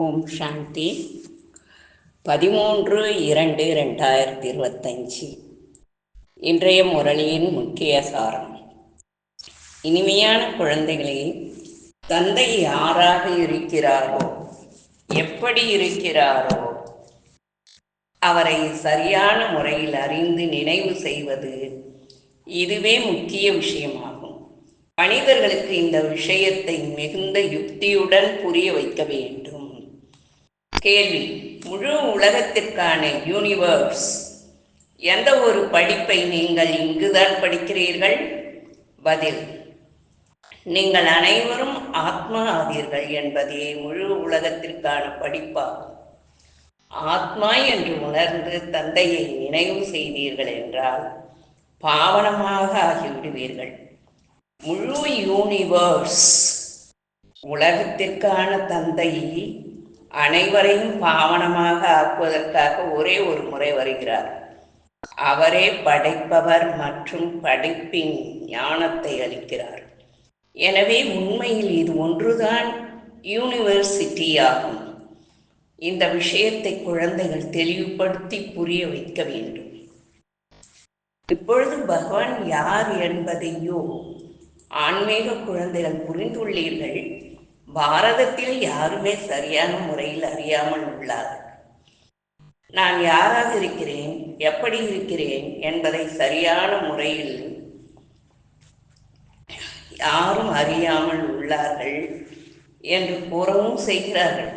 ஓம் சாந்தி. பதிமூன்று இரண்டு ரெண்டாயிரத்தி இருபத்தஞ்சி. இன்றைய முரளியின் முக்கிய சாரம். இனிமையான குழந்தைகளே தந்தை யாராக இருக்கிறாரோ எப்படி இருக்கிறாரோ அவரை சரியான முறையில் அறிந்து நினைவு செய்வது இதுவே முக்கிய விஷயமாகும். மனிதர்களுக்கு இந்த விஷயத்தை மிகுந்த யுக்தியுடன் புரிய வைக்க வேண்டும். கேள்வி. முழு உலகத்திற்கான யூனிவர்ஸ் எந்த ஒரு படிப்பை நீங்கள் இங்குதான் படிக்கிறீர்கள்? பதில். நீங்கள் அனைவரும் ஆத்மா ஆதீர்கள் என்பதே முழு உலகத்திற்கான படிப்பாகும். ஆத்மா என்று உணர்ந்து தந்தையை நினைவு செய்தீர்கள் என்றால் பாவனமாக ஆகிவிடுவீர்கள். முழு யூனிவர்ஸ் உலகத்திற்கான தந்தை அனைவரையும் பாவனமாக ஆக்குவதற்காக ஒரே ஒரு முறை வருகிறார். அவரே படைப்பவர் மற்றும் படைப்பின் ஞானத்தை அளிக்கிறார். எனவே உண்மையில் இது ஒன்றுதான் யூனிவர்சிட்டி ஆகும். இந்த விஷயத்தை குழந்தைகள் தெளிவுபடுத்தி புரிய வைக்க வேண்டும். இப்பொழுது பகவான் யார் என்பதையோ ஆன்மீக குழந்தைகள் புரிந்துள்ளீர்கள். பாரதத்தில் யாருமே சரியான முறையில் அறியாமல் உள்ளார்கள். நான் யாராக இருக்கிறேன் எப்படி இருக்கிறேன் என்பதை சரியான முறையில் யாரும் அறியாமல் உள்ளார்கள் என்று கூறவும் செய்கிறார்கள்.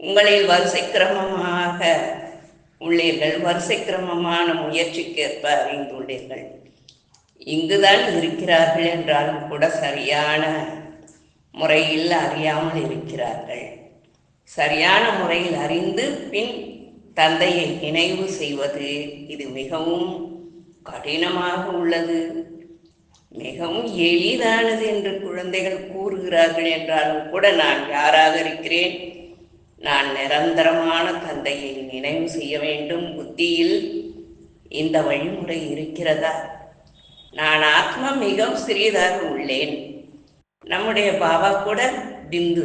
உங்களில் வரிசை கிரமமாக உள்ளீர்கள் வரிசை கிரமமான முயற்சிக்கேற்ப அறிந்துள்ளீர்கள். இங்குதான் இருக்கிறார்கள் என்றாலும் கூட சரியான முறையில் அறியாமல் இருக்கிறார்கள். சரியான முறையில் அறிந்து பின் தந்தையை நினைவு செய்வது இது மிகவும் கடினமாக உள்ளது. மிகவும் எளிதானது என்று குழந்தைகள் கூறுகிறார்கள் என்றாலும் கூட நான் யாராக இருக்கிறேன்? நான் நிரந்தரமான தந்தையை நினைவு செய்ய வேண்டும். புத்தியில் இந்த வழிமுறை இருக்கிறதா? நான் ஆத்மா மிகவும் சிறியதாக உள்ளேன். நம்முடைய பாபா கூட பிந்து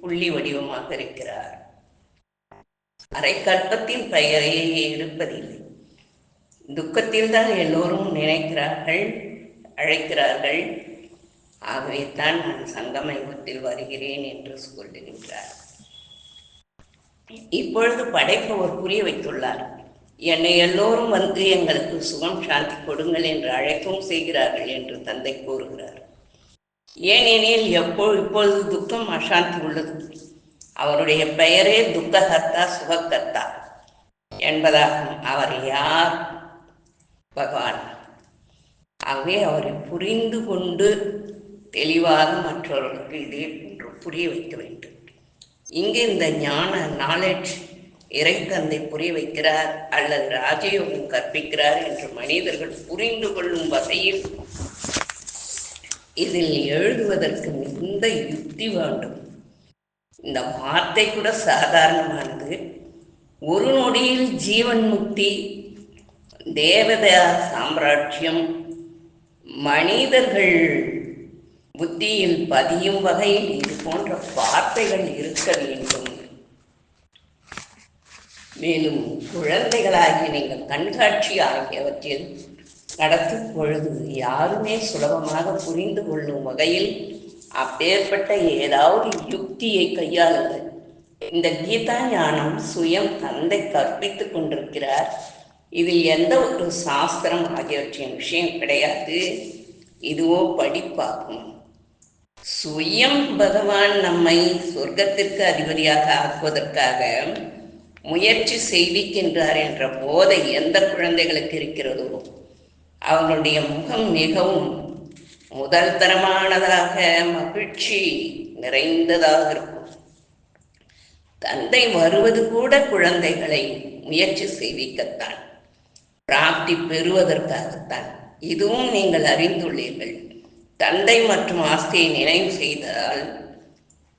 புள்ளி வடிவமாக இருக்கிறார். அரை கல்பத்தின் பெயரையே இருப்பதில்லை துக்கத்தில் தான் எல்லோரும் நினைக்கிறார்கள் அழைக்கிறார்கள். ஆகவே தான் நான் சங்கம யுகத்தில் வருகிறேன் என்று சொல்லுகின்றார். இப்பொழுது படைப்பவர் புரிய வைத்துள்ளார். என்னை எல்லோரும் வந்து எங்களுக்கு சுகம் சாந்தி கொடுங்கள் என்று அழைக்கவும் செய்கிறார்கள் என்று தந்தை கூறுகிறார். ஏனெனில் எப்போ இப்பொழுது துக்கம் அசாந்தி உள்ளது. அவருடைய பெயரே துக்ககர்த்தா சுகக்கர்த்தா என்பதாகும். அவர் யார்? பகவான். ஆகவே அவரை புரிந்து கொண்டு தெளிவாக மற்றவர்களுக்கு இதே போன்று புரிய வைக்க வேண்டும். இங்கு இந்த ஞான நாலேஜ் இறைத்தந்தை புரிய வைக்கிறார் அல்லது ராஜயோகம் கற்பிக்கிறார் என்று மனிதர்கள் புரிந்து கொள்ளும் வகையில் இதில் எழுதுவதற்கு மிகுந்த யுக்தி வேண்டும். இந்த வார்த்தை கூட சாதாரணமானது. ஒரு நொடியில் ஜீவன் முக்தி தேவதா சாம்ராஜ்யம் மனிதர்கள் புத்தியில் பதியும் வகையில் இது போன்ற வார்த்தைகள் இருக்க வேண்டும். மேலும் குழந்தைகளாகிய நீங்கள் கண்காட்சி ஆகியவற்றில் நடத்தும் பொழுது யாருமே சுலபமாக புரிந்து கொள்ளும் வகையில் அப்பேற்பட்ட ஏதாவது யுக்தியை கையாளுங்கள். இந்த கீதா ஞானம் சுயம் தந்தை கற்பித்துக் கொண்டிருக்கிறார். இதில் எந்த ஒரு சாஸ்திரம் ஆகியவற்றின் விஷயம் கிடையாது. இதுவோ படிப்பாகும். சுயம் பகவான் நம்மை சொர்க்கத்திற்கு அதிபதியாக ஆக்குவதற்காக முயற்சி செய்விக்கின்றார் என்ற போதை எந்த குழந்தைகளுக்கு இருக்கிறதோ அவனுடைய முகம் மிகவும் முதல் தரமானதாக மகிழ்ச்சி நிறைந்ததாக இருக்கும். தந்தை வருவது கூட குழந்தைகளை முயற்சி செய்விக்கத்தான். பிராப்தி பெறுவதற்காகத்தான். இதுவும் நீங்கள் அறிந்துள்ளீர்கள். தந்தை மற்றும் ஆஸ்தியை நினைவு செய்தால்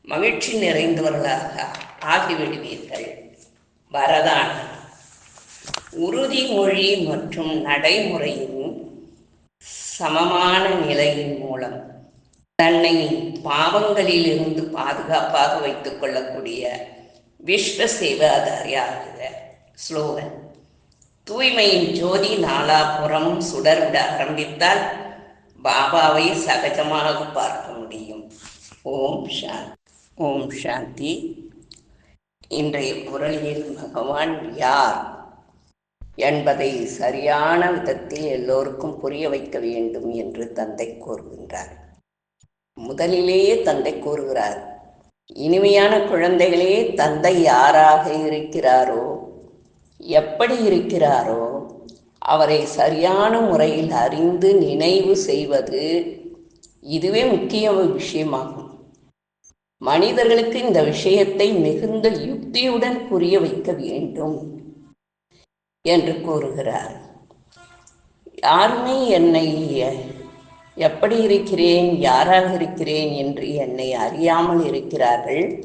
மகிழ்ச்சி நிறைந்தவர்களாக ஆகிவிடுவீர்கள். வரதான் உறுதிமொழி மற்றும் நடைமுறையின் சமமான நிலையின் மூலம் தன்னை பாவங்களில் இருந்து பாதுகாப்பாக வைத்துக் கொள்ளக்கூடிய விஸ்வ சேவாதாரியாகுக ஸ்லோகன். தூய்மையின் ஜோதி நாலாபுறமும் சுடர்விட ஆரம்பித்தால் பாபாவை சகஜமாக பார்க்க முடியும். ஓம் சாந்தி. ஓம் சாந்தி. இன்றைய குரலில் பகவான் யார்? என்பதை சரியான விதத்தில் எல்லோருக்கும் புரிய வைக்க வேண்டும் என்று தந்தை கூறுகின்றார். முதலிலேயே தந்தை கூறுகிறார் இனிமையான குழந்தைகளே தந்தை யாராக இருக்கிறாரோ எப்படி இருக்கிறாரோ அவரை சரியான முறையில் அறிந்து நினைவு செய்வது இதுவே முக்கிய விஷயமாகும். மனிதர்களுக்கு இந்த விஷயத்தை மிகுந்த யுக்தியுடன் புரிய வைக்க வேண்டும். என்று கூறுகிறார். யாருமே என்னை எப்படி இருக்கிறேன் யாராக இருக்கிறேன் என்று என்னை அறியாமல் இருக்கிறார்கள்.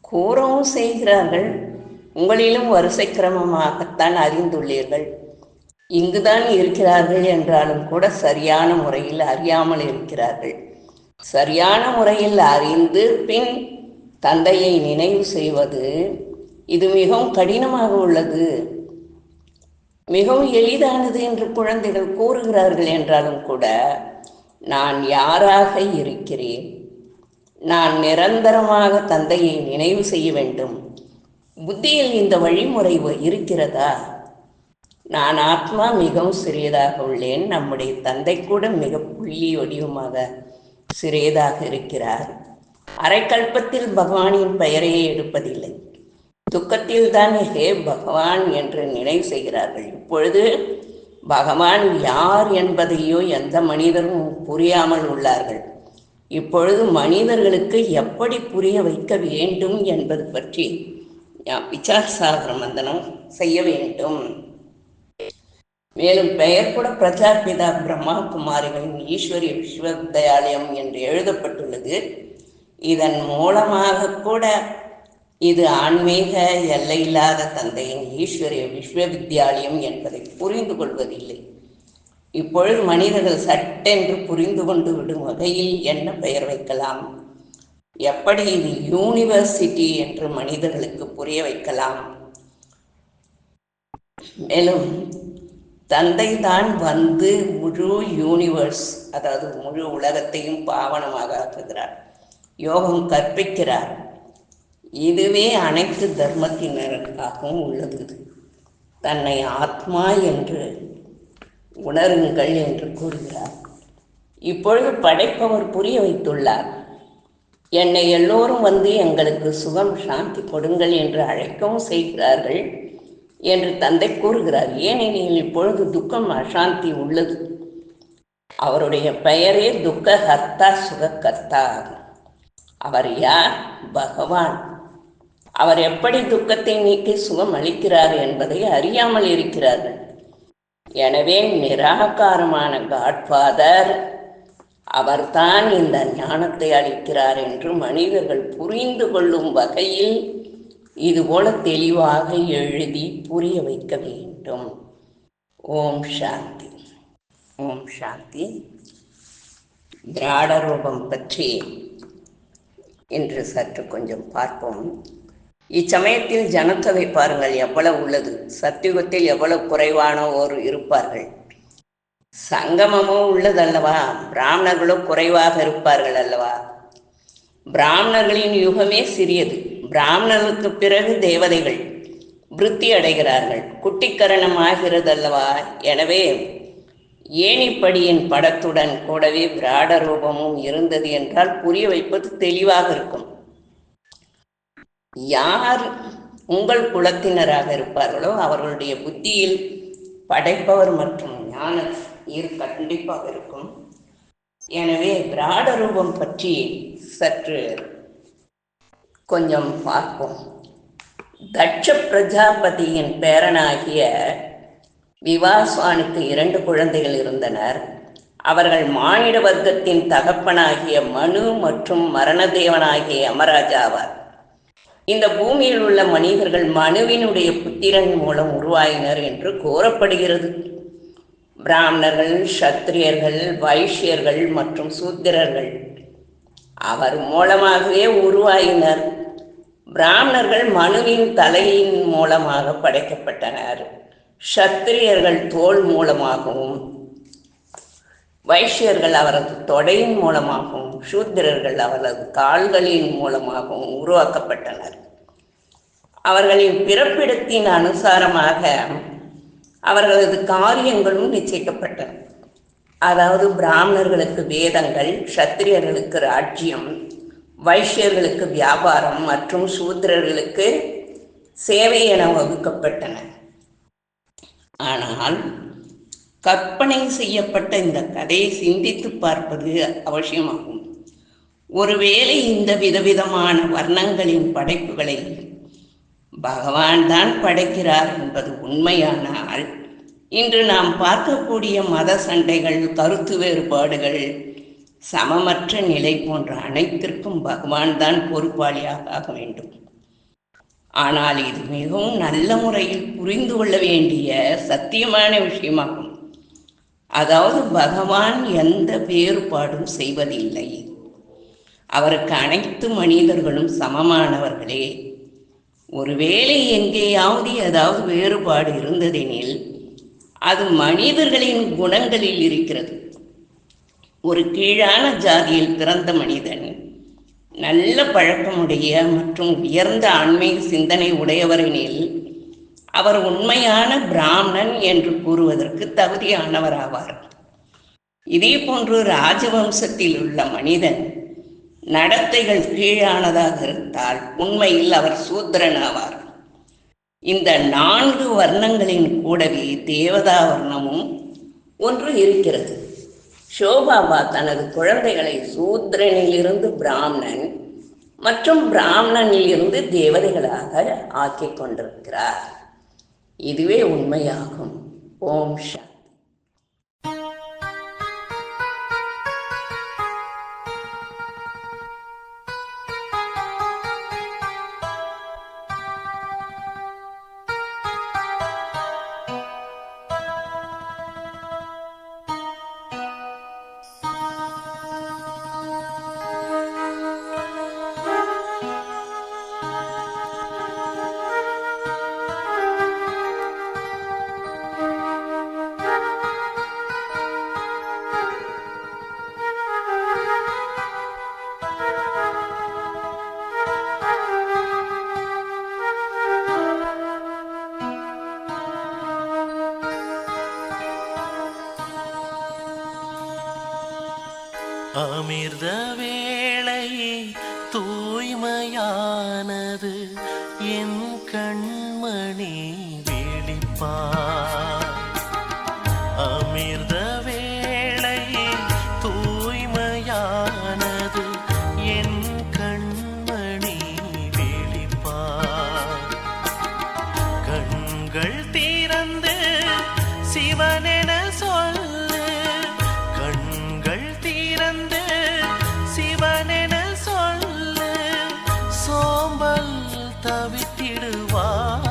கூறவும் செய்கிறார்கள். உங்களிலும் வரிசை கிரமமாகத்தான் அறிந்துள்ளீர்கள். இங்குதான் இருக்கிறார்கள் என்றாலும் கூட சரியான முறையில் அறியாமல் இருக்கிறார்கள். சரியான முறையில் அறிந்து பின் தந்தையை நினைவு செய்வது இது மிகவும் கடினமாக உள்ளது. மிகவும் எளிதானது என்று குழந்தைகள் கூறுகிறார்கள் என்றாலும் கூட நான் யாராக இருக்கிறேன்? நான் நிரந்தரமாக தந்தையை நினைவு செய்ய வேண்டும். புத்தியில் இந்த வழிமுறை இருக்கிறதா? நான் ஆத்மா மிகவும் சிறியதாக உள்ளேன். நம்முடைய தந்தை கூட மிக புள்ளி வடிவமாக சிறியதாக இருக்கிறார். அரைக்கல்பத்தில் பகவானின் பெயரையே எடுப்பதில்லை. துக்கத்தில் தான் ஹே பகவான் என்று நினைவு செய்கிறார்கள். இப்பொழுது பகவான் யார் என்பதையோ எந்த மனிதரும் புரியாமல் உள்ளார்கள். இப்பொழுது மனிதர்களுக்கு எப்படி புரிய வைக்க வேண்டும் என்பது பற்றி விசார சாகர மந்தனம் செய்ய வேண்டும். மேலும் பெயர் கூட பிரஜாபிதா பிரம்மா குமாரிகளின் ஈஸ்வரி விஸ்வவித்யாலயம் என்று எழுதப்பட்டுள்ளது. இதன் மூலமாக கூட இது ஆன்மீக எல்லையில்லாத தந்தையின் ஈஸ்வரிய விஸ்வவித்யாலயம் என்பதை புரிந்து கொள்வதில்லை. இப்பொழுது மனிதர்கள் சட்டென்று புரிந்து கொண்டு விடும் வகையில் என்ன பெயர் வைக்கலாம்? எப்படி இது யூனிவர்சிட்டி என்று மனிதர்களுக்கு புரிய வைக்கலாம்? மேலும் தந்தை தான் வந்து முழு யூனிவர்ஸ் அதாவது முழு உலகத்தையும் பாவனமாக ஆக்குகிறார் யோகம் கற்பிக்கிறார். இதுவே அனைத்து தர்மத்தினருக்காகவும் உள்ளது. தன்னை ஆத்மா என்று உணருங்கள் என்று கூறுகிறார். இப்பொழுது படைப்பவர் புரிய வைத்துள்ளார். என்னை எல்லோரும் வந்து எங்களுக்கு சுகம் சாந்தி கொடுங்கள் என்று அழைக்கவும் செய்கிறார்கள் என்று தந்தை கூறுகிறார். ஏனெனில் இப்பொழுது துக்கம் அசாந்தி உள்ளது. அவருடைய பெயரே துக்க ஹர்த்தா சுகக்கர்த்தா அவர் யார்? பகவான். அவர் எப்படி துக்கத்தை நீக்கி சுகம் அளிக்கிறார் என்பதை அறியாமல் இருக்கிறார்கள். எனவே நிராகாரமான காட்ஃபாதர் அவர்தான் இந்த ஞானத்தை அளிக்கிறார் என்று மனிதர்கள் புரிந்து கொள்ளும் வகையில் இதுபோல தெளிவாக எழுதி புரிய வைக்க வேண்டும். ஓம் சாந்தி. ஓம் சாந்தி. திராட ரூபம் பற்றி இன்று சற்று கொஞ்சம் பார்ப்போம். இச்சமயத்தில் ஜனத்தொகை பாருங்கள் எவ்வளவு உள்ளது? சத்தியுகத்தில் எவ்வளவு குறைவானோர் இருப்பார்கள். சங்கமமும் உள்ளதல்லவா? பிராமணர்களும் குறைவாக இருப்பார்கள் அல்லவா? பிராமணர்களின் யுகமே சிறியது. பிராமணர்களுக்கு பிறகு தேவதைகள் விருத்தி அடைகிறார்கள். குட்டிக்கரணம் ஆகிறது அல்லவா எனவே ஏணிப்படியின் படத்துடன் கூடவே விராட ரூபமும் இருந்தது என்றால் புரிய வைப்பது தெளிவாக இருக்கும். யார் உங்கள் குலத்தினராக இருப்பார்களோ அவர்களுடைய புத்தியில் படைப்பவர் மற்றும் ஞான ஈர் கண்டிப்பாக இருக்கும். எனவே பிராட ரூபம் பற்றி சற்று கொஞ்சம் பார்ப்போம். தட்ச பிரஜாபதியின் பேரனாகிய விவாஸ்வானுக்கு இரண்டு குழந்தைகள் இருந்தனர். அவர்கள் மானிட வர்க்கத்தின் தகப்பனாகிய மனு மற்றும் மரணதேவனாகிய யமராஜாவார் இந்த பூமியில் உள்ள மனிதர்கள் மனுவினுடைய புத்திரன் மூலம் உருவாயினர் என்று கூறப்படுகிறது. பிராமணர்கள் சத்திரியர்கள் வைஷ்யர்கள் மற்றும் சூத்திரர்கள் அவர் மூலமாகவே உருவாயினர். பிராமணர்கள் மனுவின் தலையின் மூலமாக படைக்கப்பட்டனர். சத்திரியர்கள் தோல் மூலமாகவும் வைஷ்யர்கள் அவரது தொடையின் மூலமாகவும் சூத்திரர்கள் அவரது கால்களின் மூலமாகவும் உருவாக்கப்பட்டனர். அவர்களின் பிறப்பிடத்தின் அனுசாரமாக அவர்களது காரியங்களும் நிச்சயிக்கப்பட்டன. அதாவது பிராமணர்களுக்கு வேதங்கள் சத்திரியர்களுக்கு ராஜ்யம் வைஷ்யர்களுக்கு வியாபாரம் மற்றும் சூத்திரர்களுக்கு சேவை என வகுக்கப்பட்டன. ஆனால் கற்பனை செய்யப்பட்ட இந்த கதையை சிந்தித்து பார்ப்பது அவசியமாகும். ஒருவேளை இந்த விதவிதமான வர்ணங்களின் படைப்புகளை பகவான் தான் படைக்கிறார் என்பது உண்மையானால் இன்று நாம் பார்க்கக்கூடிய மத சண்டைகள் கருத்து வேறுபாடுகள் சமமற்ற நிலை போன்ற அனைத்திற்கும் பகவான் தான் பொறுப்பாளியாக ஆக வேண்டும். ஆனால் இது மிகவும் நல்ல முறையில் புரிந்து கொள்ள வேண்டிய சத்தியமான விஷயமாகும். அதாவது பகவான் எந்த வேறுபாடும் செய்வதில்லை. அவருக்கு அனைத்து மனிதர்களும் சமமானவர்களே. ஒருவேளை எங்கேயாவது ஏதாவது வேறுபாடு இருந்ததெனில் அது மனிதர்களின் குணங்களில் இருக்கிறது. ஒரு கீழான ஜாதியில் பிறந்த மனிதன் நல்ல பழக்கமுடைய மற்றும் உயர்ந்த ஆன்மீக சிந்தனை உடையவரெனில் அவர் உண்மையான பிராமணன் என்று கூறுவதற்கு தகுதியானவராவார். இதே போன்று ராஜவம்சத்தில் உள்ள மனிதன் நடத்தைகள் கீழானதாக இருந்தால் உண்மையில் அவர் சூத்திரன் ஆவார். இந்த நான்கு வர்ணங்களின் கூடவே தேவதா வர்ணமும் ஒன்று இருக்கிறது. ஷோபாபா தனது குழந்தைகளை சூத்திரனிலிருந்து பிராமணன் மற்றும் பிராமணனிலிருந்து தேவதைகளாக ஆக்கிக் கொண்டிருக்கிறார். இதுவே உண்மையாகும். ஓம் ஷா அமிர்த வேளை தூய்மையானது என் கண்மணி விழிப்பார் தவித்திடுவார்.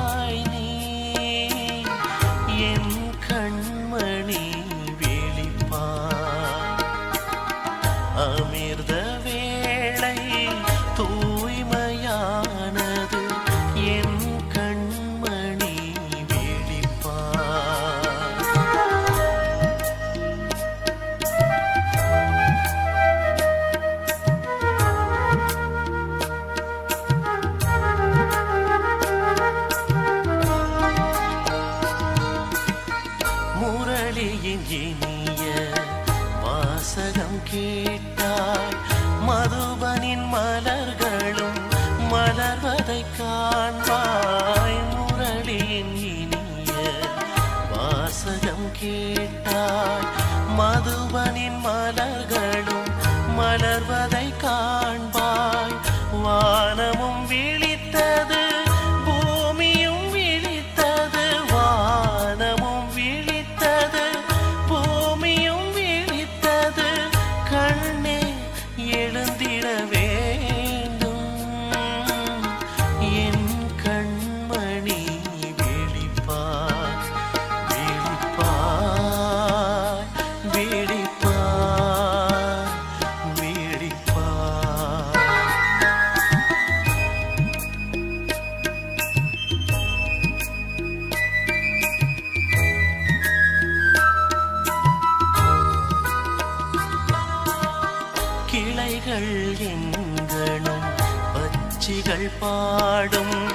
கிளைகள் எங்கனும் பச்சிகள் பாடும்.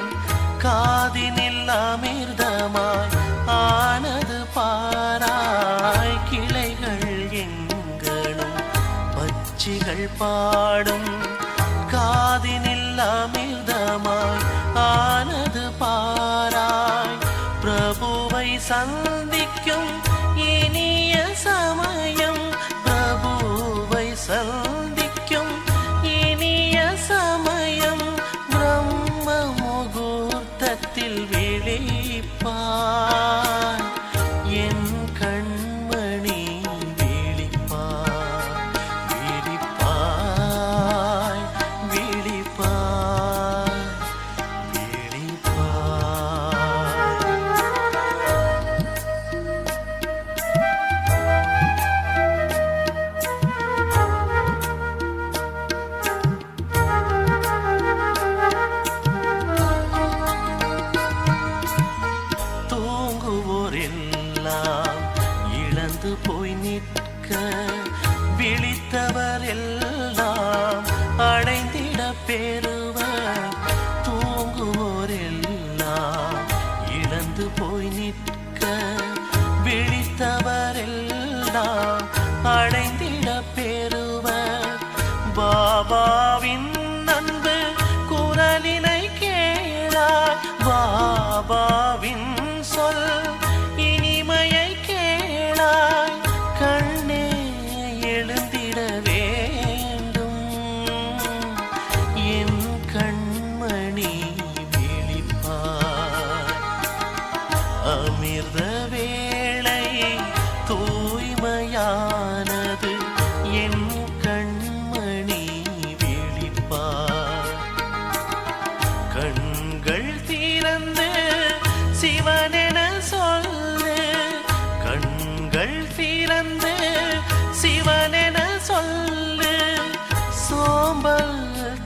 காதினில் அமிர்தமாய் ஆனது பாராய். கிளைகள் எங்கனும் பச்சிகள் பாடும். காதினில் அமிர்தமாய் ஆனது பாராய். பிரபுவை சந்திக்கும் இனிய சமயம். பிரபுவை சந்திக்கும்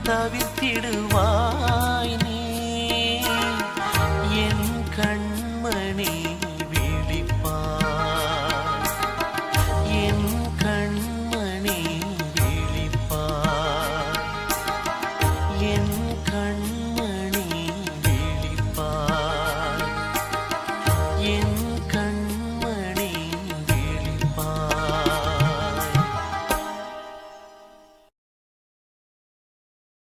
love you.